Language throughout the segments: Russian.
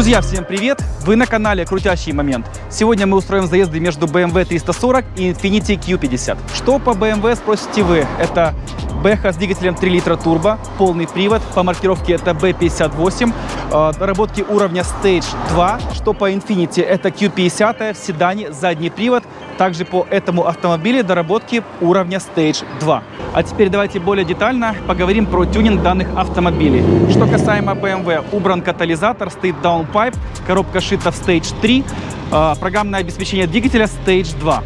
Друзья, всем привет! Вы на канале Крутящий момент. Сегодня мы устроим заезды между BMW 340 и Infiniti Q50. Что по BMW, спросите вы? Это Бэха с двигателем 3 литра турбо, полный привод, по маркировке это B58, доработки уровня Stage 2. Что по Infiniti, это Q50 в седане, задний привод. Также по этому автомобилю доработки уровня Stage 2. А теперь давайте более детально поговорим про тюнинг данных автомобилей. Что касаемо BMW, убран катализатор, стоит даунпайп, коробка шита в Stage 3, э, программное обеспечение двигателя Stage 2.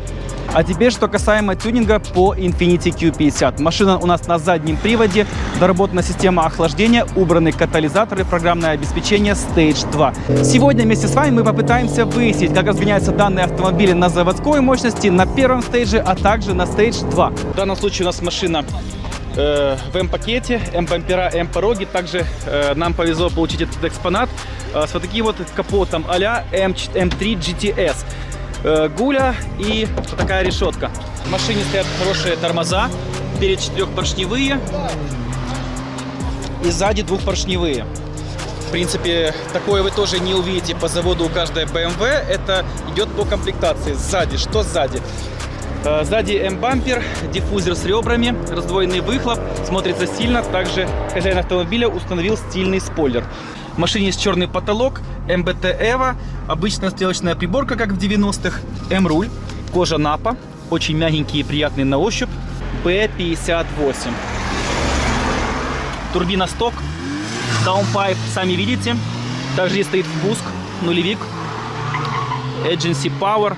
А теперь, что касаемо тюнинга по Infiniti Q50. Машина у нас на заднем приводе, доработана система охлаждения, убраны катализаторы, программное обеспечение Stage 2. Сегодня вместе с вами мы попытаемся выяснить, как разгоняются данные автомобили на заводской мощности, на первом стейдже, а также на Stage 2. В данном случае у нас машина э, в М-пакете, М-бампера, М-пороги. Также э, нам повезло получить этот экспонат э, с вот таким вот капотом а-ля M3 GTS. Э, гуля и такая решетка. В машине стоят хорошие тормоза, перед четырехпоршневые и сзади двухпоршневые. В принципе, такое вы тоже не увидите по заводу у каждой BMW. Это идет по комплектации. Сзади, что сзади? Э, Сзади М-бампер, диффузер с ребрами, раздвоенный выхлоп, смотрится сильно. Также хозяин автомобиля установил стильный спойлер. В машине есть черный потолок, МБТ Эва, обычная стрелочная приборка, как в 90-х, М-руль, кожа Напа, очень мягенький и приятный на ощупь, Б58. Турбина сток, даунпайп, сами видите. Также здесь стоит впуск, нулевик, Agency Power.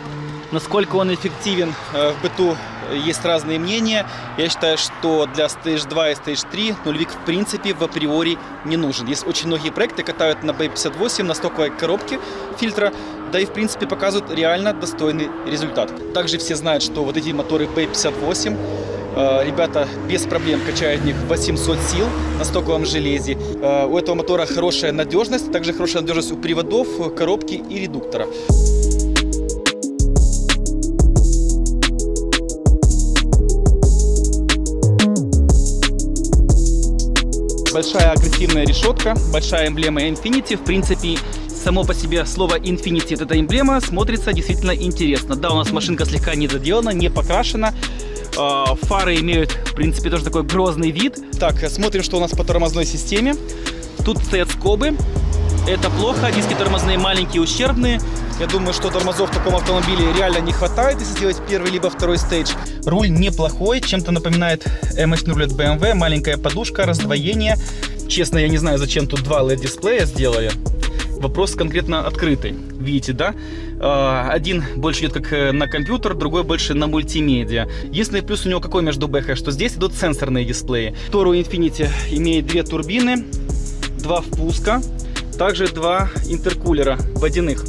Насколько он эффективен э, в быту, есть разные мнения. Я считаю, что для Stage 2 и Stage 3 нулевик в принципе в априори не нужен. Есть очень многие проекты катают на B58 на стоковой коробке фильтра, да и в принципе показывают реально достойный результат. Также все знают, что вот эти моторы B58 э, Ребята без проблем качают в них 800 сил на стоковом железе. Э, У этого мотора хорошая надежность, также хорошая надежность у приводов, коробки и редуктора. Большая агрессивная решетка, большая эмблема Infinity. В принципе, само по себе слово Infinity, вот эта эмблема, смотрится действительно интересно. Да, у нас машинка слегка не заделана, не покрашена. А, Фары имеют, в принципе, тоже такой грозный вид. Так, смотрим, что у нас по тормозной системе. Тут стоят скобы. Это плохо, диски тормозные маленькие, ущербные. Я думаю, что тормозов в таком автомобиле реально не хватает, если сделать первый либо второй стейдж. Руль неплохой, чем-то напоминает M8 руль от BMW. Маленькая подушка, раздвоение. Честно, я не знаю, зачем тут два LED-дисплея сделали. Вопрос конкретно открытый. Видите, да? А, Один больше идет как э, на компьютер, другой больше на мультимедиа. Единственный плюс у него какой между бэхой, что здесь идут сенсорные дисплеи. Тору Infinity имеет две турбины, два впуска, также два интеркулера водяных.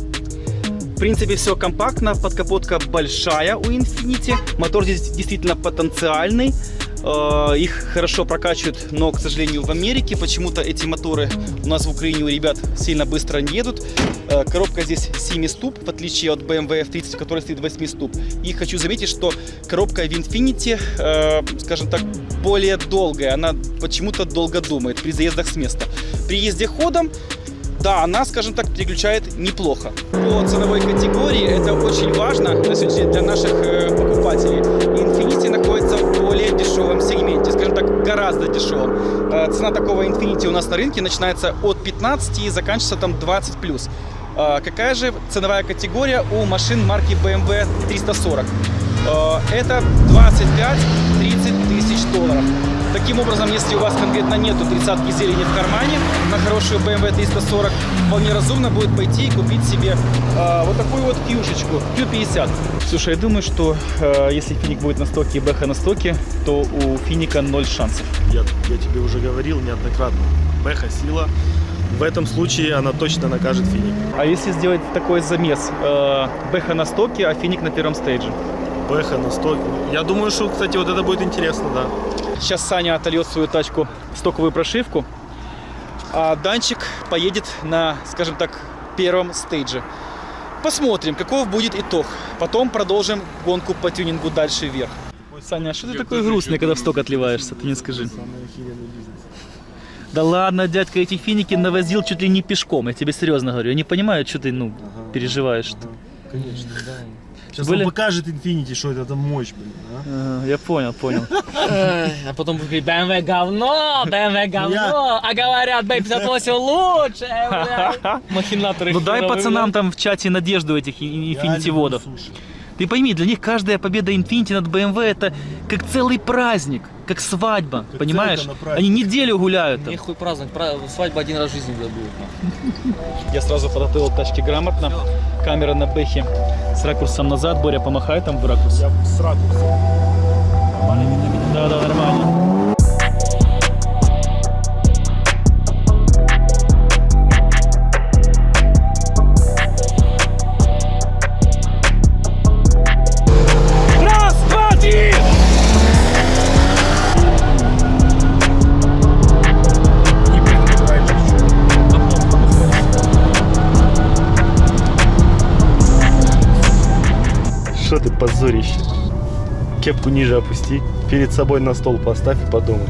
В принципе, все компактно, подкапотка большая у Infiniti. Мотор здесь действительно потенциальный. Э, Их хорошо прокачивают, но, к сожалению, в Америке почему-то эти моторы у нас в Украине у ребят сильно быстро не едут. Э, Коробка здесь 7 ступ, в отличие от BMW F30, в стоит 8 ступ. И хочу заметить, что коробка в Infiniti, э, скажем так, более долгая. Она почему-то долго думает при заездах с места. При езде ходом да, она, скажем так, переключает неплохо. По ценовой категории это очень важно на сегодняшний для наших э, покупателей. Infiniti находится в более дешевом сегменте, скажем так, гораздо дешевом. Э, цена такого Infiniti у нас на рынке начинается от 15 и заканчивается там 20 плюс. Э, какая же ценовая категория у машин марки BMW 340? Э, это 25-30 тысяч долларов. Таким образом, если у вас конкретно нету тридцатки зелени в кармане на хорошую BMW 340, вполне разумно будет пойти и купить себе э, вот такую вот кьюшечку Q50. Слушай, я думаю, что э, если Финик будет на стоке и Бэха на стоке, то у Финика ноль шансов. Я, я тебе уже говорил неоднократно. Бэха сила. В этом случае она точно накажет Финик. А если сделать такой замес, э, Бэха на стоке, а Финик на первом стейдже? Бэха на сток. Я думаю, что, кстати, вот это будет интересно, да. Сейчас Саня отольет свою тачку в стоковую прошивку, а Данчик поедет на, скажем так, первом стейдже. Посмотрим, каков будет итог. Потом продолжим гонку по тюнингу дальше вверх. Саня, а что ты такой грустный, когда в сток отливаешься? Ты не скажи. Самый охеренный бизнес. Да ладно, дядька, эти финики навозил чуть ли не пешком, я тебе серьезно говорю. Я не понимаю, что ты, ну, переживаешь. Конечно, да. Сейчас Были- он покажет Infinity, что это там мощь, блин. а. Э, Я понял, понял. А потом говорит, BMW говно, BMW говно, а говорят, B58 лучше, блядь. Махинаторы. Ну дай пацанам там в чате надежду этих Я инфинити люблю водов. Ты пойми, для них каждая победа Infinity над BMW это как целый праздник, как свадьба, Как понимаешь? праздник. Они неделю гуляют там. Нихуй праздновать, пра- свадьба один раз в жизни будет. Я сразу подготовил тачки грамотно. Камера на бэхе с ракурсом назад. Боря, помахай там в ракурс. Я с ракурсом. Нормально видно меня? Да, да, нормально. Кепку ниже опусти, перед собой на стол поставь и подумай.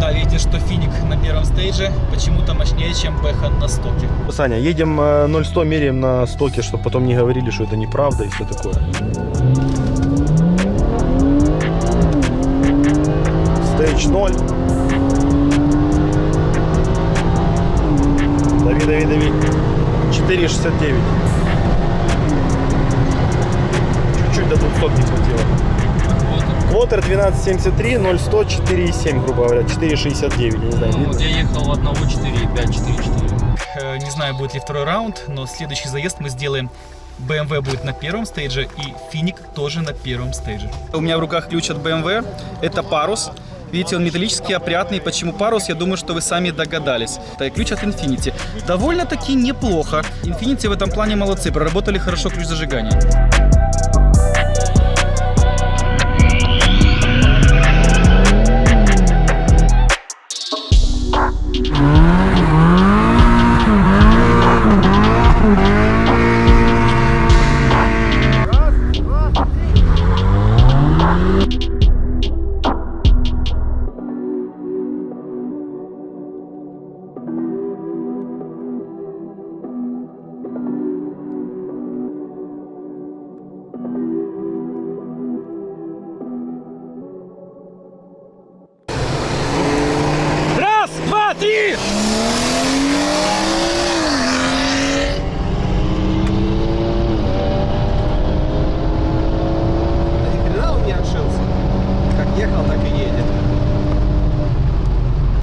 Да, видите, что Финик на первом стейдже почему-то мощнее, чем Бэха на стоке. Саня, едем э, 0-100, меряем на стоке, чтобы потом не говорили, что это неправда и все такое. Стейдж 0. Дави, дави, дави. 4,69. Чуть-чуть до 200 не хватило. Квотер 12,73, 0-100, 4,7, грубо говоря, 4,69, я не знаю, Ну, видно? вот я ехал одного 4,5, 4,4. Э, Не знаю, будет ли второй раунд, но следующий заезд мы сделаем. BMW будет на первом стейдже и Финик тоже на первом стейдже. У меня в руках ключ от BMW. Это парус. Видите, он металлический, опрятный. Почему парус? Я думаю, что вы сами догадались. Это ключ от Infinity. Довольно-таки неплохо. Infinity в этом плане молодцы, проработали хорошо ключ зажигания.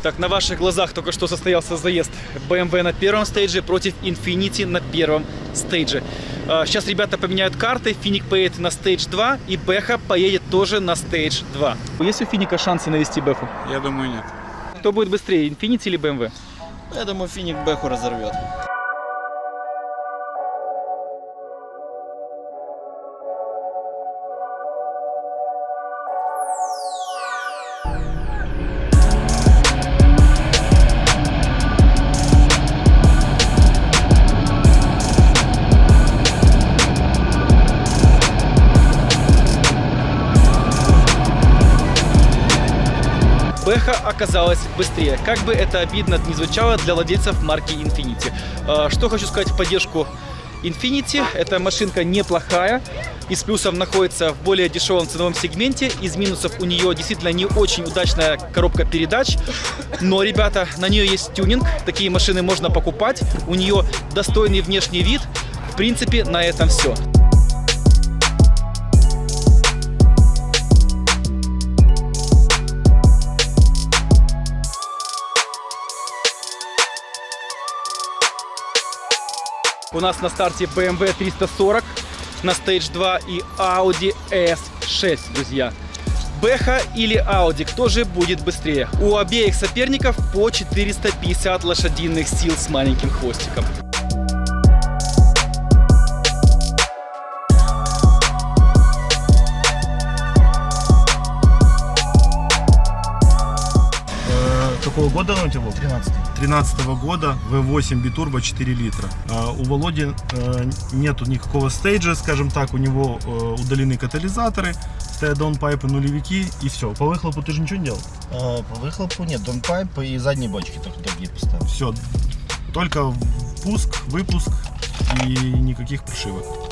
Так, на ваших глазах только что состоялся заезд BMW на первом стейдже против Infinity на первом стейдже. А, Сейчас ребята поменяют карты, Финик поедет на стейдж 2 и Бэха поедет тоже на стейдж 2. Есть у Финика шансы навести Бэху? Я думаю, нет. Кто будет быстрее, Infinity или BMW? Я думаю, Финик Бэху разорвет. Бэха оказалась быстрее. Как бы это обидно не звучало для владельцев марки Infinity. А, Что хочу сказать в поддержку Infinity. Эта машинка неплохая. Из плюсов находится в более дешевом ценовом сегменте. Из минусов у нее действительно не очень удачная коробка передач. Но, ребята, на нее есть тюнинг. Такие машины можно покупать. У нее достойный внешний вид. В принципе, на этом все. У нас на старте BMW 340 на Stage 2 и Audi S6, друзья. Бэха или Audi, кто же будет быстрее? У обеих соперников по 450 лошадиных сил с маленьким хвостиком. Тебя был? 13 13 года, V8 битурбо 4 литра. А У Володи э, нету никакого стейджа, скажем так, у него э, удалены катализаторы, стоят даунпайпы нулевики, и все. По выхлопу ты же ничего не делал? Э, По выхлопу нет, донпайп и задние бочки только другие поставил. Все. Только впуск, выпуск и никаких прошивок.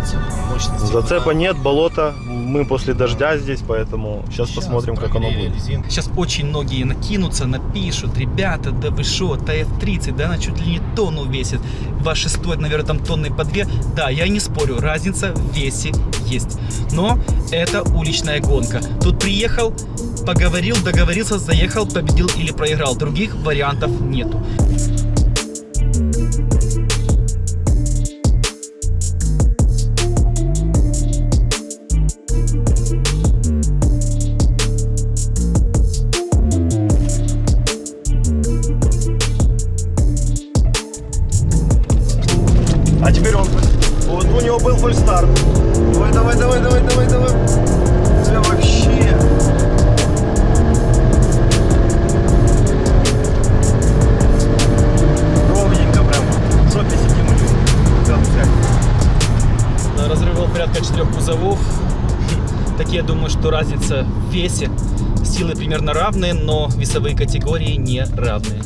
Зацепиться. Мощность. Зацепа нет, болото. Мы после дождя здесь, поэтому сейчас посмотрим, как оно будет. Сейчас очень многие накинутся, напишут, ребята, да вы шо, ТФ-30, да она чуть ли не тонну весит. Ваши стоят, наверное, там тонны по две. Да, я не спорю, разница в весе есть. Но это уличная гонка. Тут приехал, поговорил, договорился, заехал, победил или проиграл. Других вариантов нету. Разница в весе. Силы примерно равные, но весовые категории не равные.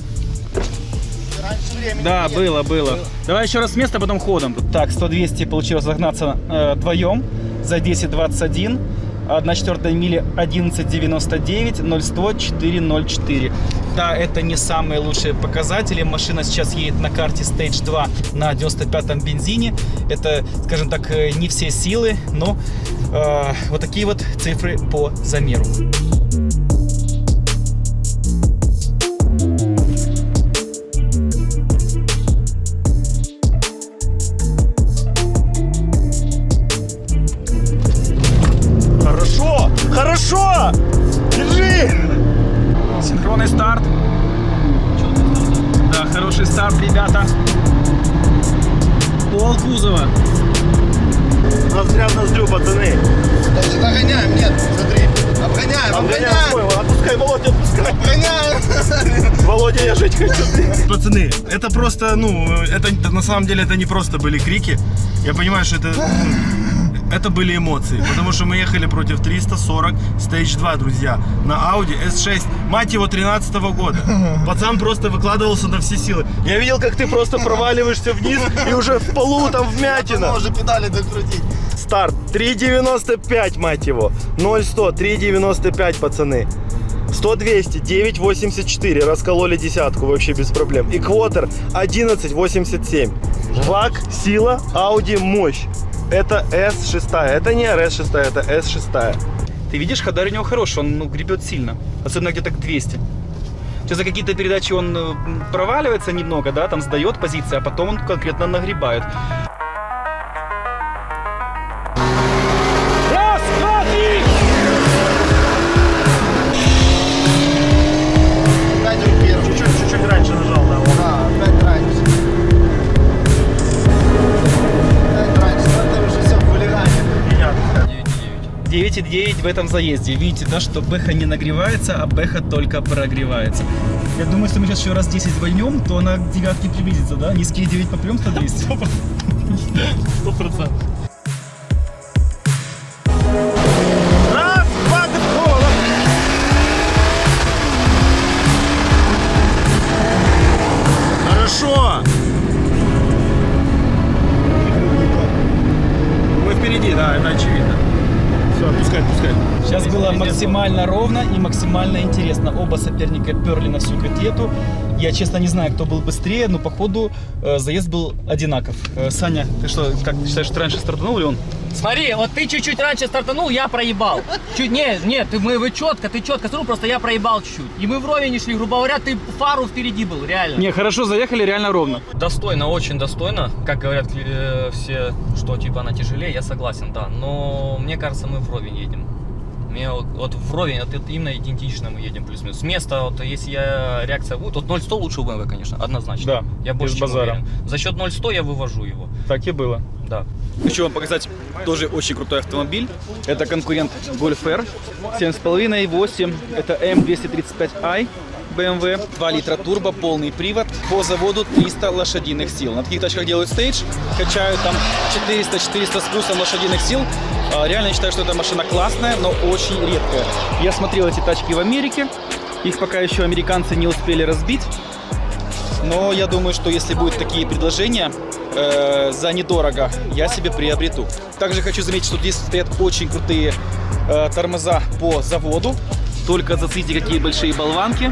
Да, нет. было, было. Давай еще раз с места, потом ходом. Так, 100-200 получилось загнаться э, вдвоем за 10.21. 1 четвертая мили 11.99, 0-100 4.04. Да, это не самые лучшие показатели. Машина сейчас едет на карте Stage 2 на 95-м бензине. Это, скажем так, э, не все силы, но э, вот такие вот цифры по замеру. Пацаны, это просто, ну, это на самом деле это не просто были крики. Я понимаю, что это, ну, это были эмоции. Потому что мы ехали против 340 Stage 2, друзья, на Audi S6, мать его, 13 года. Пацан просто выкладывался на все силы. Я видел, как ты просто проваливаешься вниз и уже в полу там вмятина. Можно педали докрутить. Старт 3.95, мать его. 0-100, 3.95, пацаны. 100-200, 9.84. Раскололи десятку вообще без проблем. И квотер 11.87. ВАК, сила, Audi, мощь. Это S6. Это не RS6, это S6. Ты видишь, Хадар у него хороший, он ну, гребет сильно. Особенно где-то к 200. Сейчас за какие-то передачи он э, проваливается немного, да, там сдает позиции, а потом он конкретно нагребает. 9,9 в этом заезде. Видите, да, что Бэха не нагревается, а Бэха только прогревается. Я думаю, если мы сейчас еще раз 10 вольнем, то она к девятке приблизится, да? Низкие 9 попрем 100 200. Сто процентов. Раз, два, три, о, Хорошо! Мы впереди, да, это очевидно. Все, отпускай, отпускай. Сейчас было максимально ровно и максимально интересно. Оба соперника перли на всю котлету. Я, честно, не знаю, кто был быстрее, но походу э, заезд был одинаков. Э, Саня, ты что, как ты считаешь, что раньше стартанул или он? Смотри, вот ты чуть-чуть раньше стартанул, я проебал. Чуть, не, нет, ты, мы, вы четко, ты четко стартанул, просто я проебал чуть-чуть. И мы вровень не шли, грубо говоря, ты фару впереди был, реально. Не, хорошо заехали, реально ровно. Достойно, очень достойно. Как говорят э, все, что типа она тяжелее, я согласен, да. Но мне кажется, мы вровень едем. Мне вот, вот вровень, вот это именно идентично мы едем плюс-минус. С места, вот если я реакция будет, вот 0-100 лучше у BMW, конечно, однозначно. Да, я больше без чем базара. уверен. За счет 0-100 я вывожу его, Так и было. да. Хочу вам показать тоже очень крутой автомобиль. Это конкурент Golf R. 7,5 8. Это M235i. BMW, 2 литра турбо, полный привод, по заводу 300 лошадиных сил. На таких тачках делают стейдж, качают там 400-400 с плюсом лошадиных сил. А, Реально считаю, что эта машина классная, но очень редкая. Я смотрел эти тачки в Америке, их пока еще американцы не успели разбить. Но я думаю, что если будут такие предложения э, за недорого, я себе приобрету. Также хочу заметить, что здесь стоят очень крутые э, тормоза по заводу. Только зацените, какие большие болванки.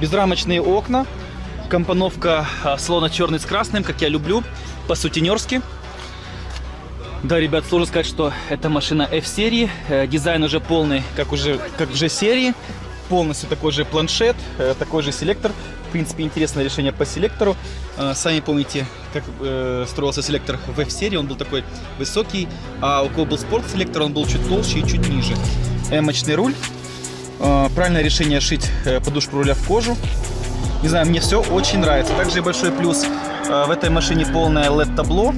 Безрамочные окна. Компоновка а, слона черный с красным, как я люблю, по-сутенерски. Да, ребят, сложно сказать, что это машина F-серии. Э, Дизайн уже полный, как уже, как в G-серии. Полностью такой же планшет, э, такой же селектор. Принципе, интересное решение по селектору. Э, Сами помните, как э, строился селектор в F-серии. Он был такой высокий, а у кого был спорт-селектор, он был чуть толще и чуть ниже. Эмочный руль. Э, Правильное решение шить подушку руля в кожу. Не знаю, мне все очень нравится. Также большой плюс в этой машине полное LED-табло.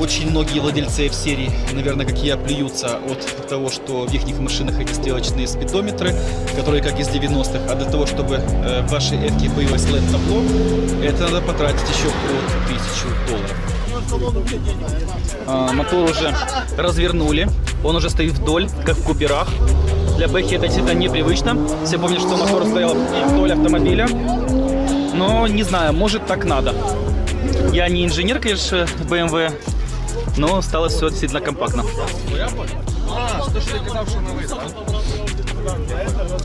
Очень многие владельцы F-серии, наверное, как я, плюются от того, что в их машинах эти стрелочные спидометры, которые как из 90-х. А для того, чтобы э, в вашей f появилось LED-табло, это надо потратить еще от 1000 долларов. А, мотор уже развернули, он уже стоит вдоль, как в куперах. Для Бэхи это действительно непривычно. Все помнят, что мотор стоял вдоль автомобиля. Но не знаю, может так надо. Я не инженер, конечно, BMW, но стало все действительно компактно.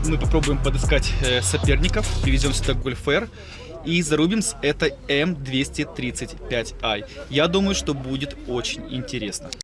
Мы попробуем подыскать э, соперников, привезем сюда R и зарубим с этой M235i. Я думаю, что будет очень интересно.